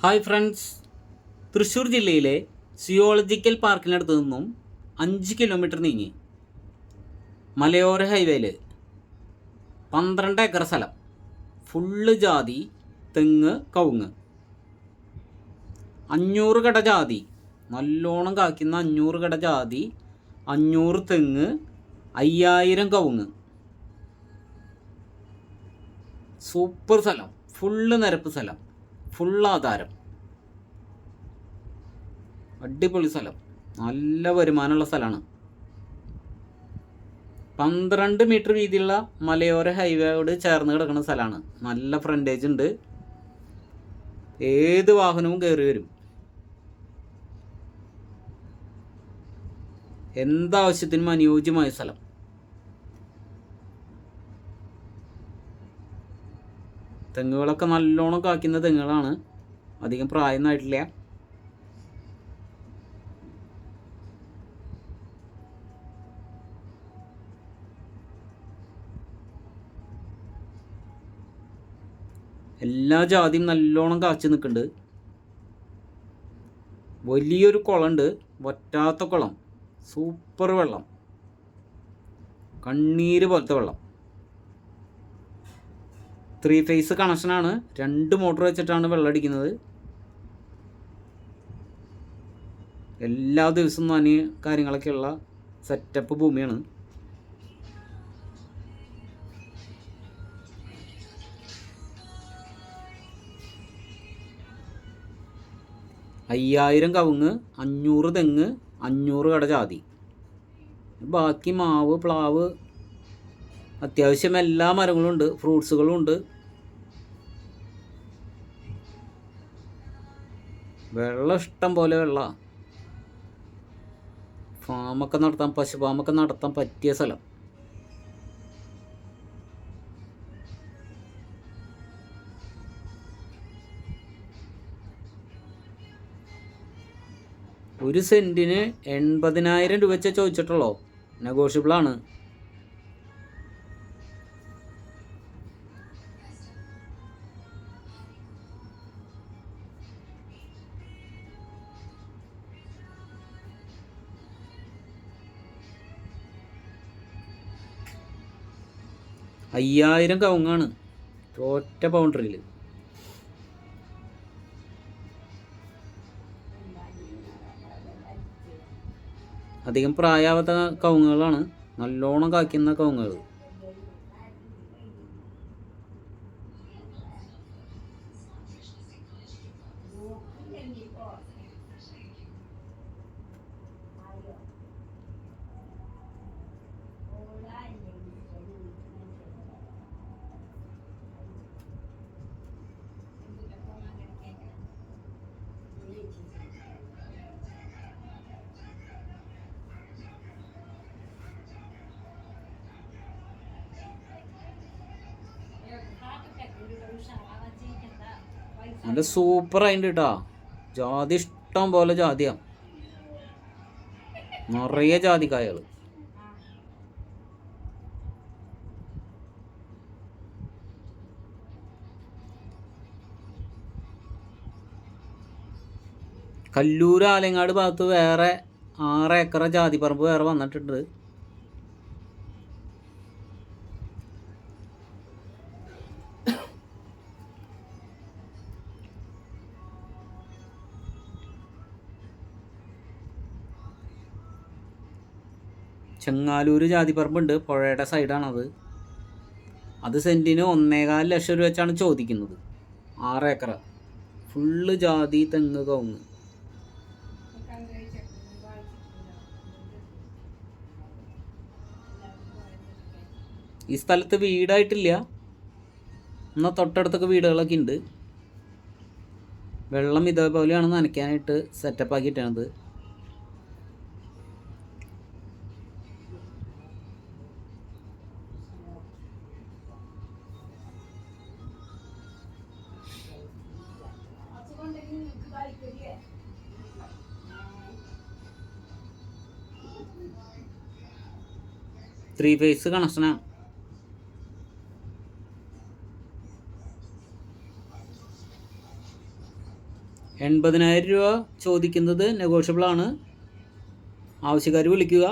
Hi friends. Thrissur ജില്ലയിലെ സിയോളജിക്കൽ പാർക്കിനടുത്ത് നിന്നും അഞ്ച് കിലോമീറ്റർ നീങ്ങി മലയോര ഹൈവേയിൽ പന്ത്രണ്ട് ഏക്കർ സ്ഥലം. ഫുള്ള് ജാതി തെങ്ങ് കവുങ്ങ്. അഞ്ഞൂറ് കട ജാതി. നല്ലോണം കാക്കുന്ന അഞ്ഞൂറ് കട ജാതി അഞ്ഞൂറ് തെങ്ങ് അയ്യായിരം കവുങ്ങ്. സൂപ്പർ സ്ഥലം. ഫുള്ള് നിരപ്പ് സ്ഥലം. ഫുൾ ആധാരം അടിപൊളി സ്ഥലം. നല്ല വരുമാനമുള്ള സ്ഥലമാണ്. പന്ത്രണ്ട് മീറ്റർ വീതിയുള്ള മലയോര ഹൈവേയോട് ചേർന്ന് കിടക്കുന്ന സ്ഥലമാണ്. നല്ല ഫ്രണ്ടേജ് ഉണ്ട്. ഏത് വാഹനവും കയറി വരും. എന്താവശ്യത്തിനും അനുയോജ്യമായ സ്ഥലം. തെങ്ങുകളൊക്കെ നല്ലോണം കായ്ക്കുന്ന തെങ്ങുകളാണ്. അധികം പ്രായമൊന്നും ആയിട്ടില്ല. എല്ലാ ജാതിയും നല്ലോണം കാച്ചു നിൽക്കുന്നുണ്ട്. വലിയൊരു കുളമുണ്ട്. വറ്റാത്ത കുളം. സൂപ്പർ വെള്ളം. കണ്ണീര് പോലത്തെ വെള്ളം. ത്രീ ഫേസ് കണക്ഷനാണ് രണ്ട് മോട്ടോർ വെച്ചിട്ടാണ് വെള്ളം അടിക്കുന്നത്. എല്ലാ ദിവസവും നനി കാര്യങ്ങളൊക്കെയുള്ള സെറ്റപ്പ് ഭൂമിയാണ്. അയ്യായിരം കവുങ്ങ് അഞ്ഞൂറ് തെങ്ങ് അഞ്ഞൂറ് കട ജാതി. ബാക്കി മാവ് പ്ലാവ് അത്യാവശ്യം എല്ലാ മരങ്ങളും ഉണ്ട് ഫ്രൂട്ട്സുകളും ഉണ്ട്. വെള്ളം ഇഷ്ടം പോലെ വെള്ള. ഫാമൊക്കെ നടത്താൻ പശു ഫാമൊക്കെ നടത്താൻ പറ്റിയ സ്ഥലം. ഒരു സെന്റിന് എൺപതിനായിരം രൂപ വെച്ചേ ചോദിച്ചിട്ടുള്ളൂ? നെഗോഷ്യബിൾ അയ്യായിരം കവുങ്ങാണ്. ഒറ്റ ബൗണ്ടറിയിൽ അധികം പ്രായാവാത്ത കവുങ്ങുകളാണ്. നല്ലോണം കാക്കുന്ന കവുങ്ങുകൾ. നല്ല സൂപ്പർ ആയിട്ട് കേട്ടാ ജാതി ഇഷ്ടം പോലെ ജാതിയാ. നിറയെ ജാതിക്കായകൾ കല്ലൂർ ആലങ്ങാട് ഭാഗത്ത് വേറെ ആറ് ഏക്കറ ജാതി പറമ്പ് വേറെ വന്നിട്ടുണ്ട്. ചെങ്ങാലൂർ ജാതിപ്പറമ്പുണ്ട് പുഴയുടെ സൈഡാണത്. അത് സെന്റിന് ഒന്നേകാൽ ലക്ഷം രൂപ വെച്ചാണ് ചോദിക്കുന്നത്. ആറ് ഏക്കർ ഫുള്ള് ജാതി തെങ്ങ് കവുങ്ങ്. ഈ സ്ഥലത്ത് വീടായിട്ടില്ല. എന്നാൽ തൊട്ടടുത്തൊക്കെ വീടുകളൊക്കെ ഉണ്ട്. വെള്ളം ഇതേപോലെയാണ് നനയ്ക്കാനായിട്ട് സെറ്റപ്പ് ആക്കിയിട്ടാണത്. ത്രീ ഫേസ് കണക്ഷനാണ് എൺപതിനായിരം രൂപ ചോദിക്കുന്നത് നെഗോഷ്യബിൾ ആണ്. ആവശ്യക്കാർ വിളിക്കുക.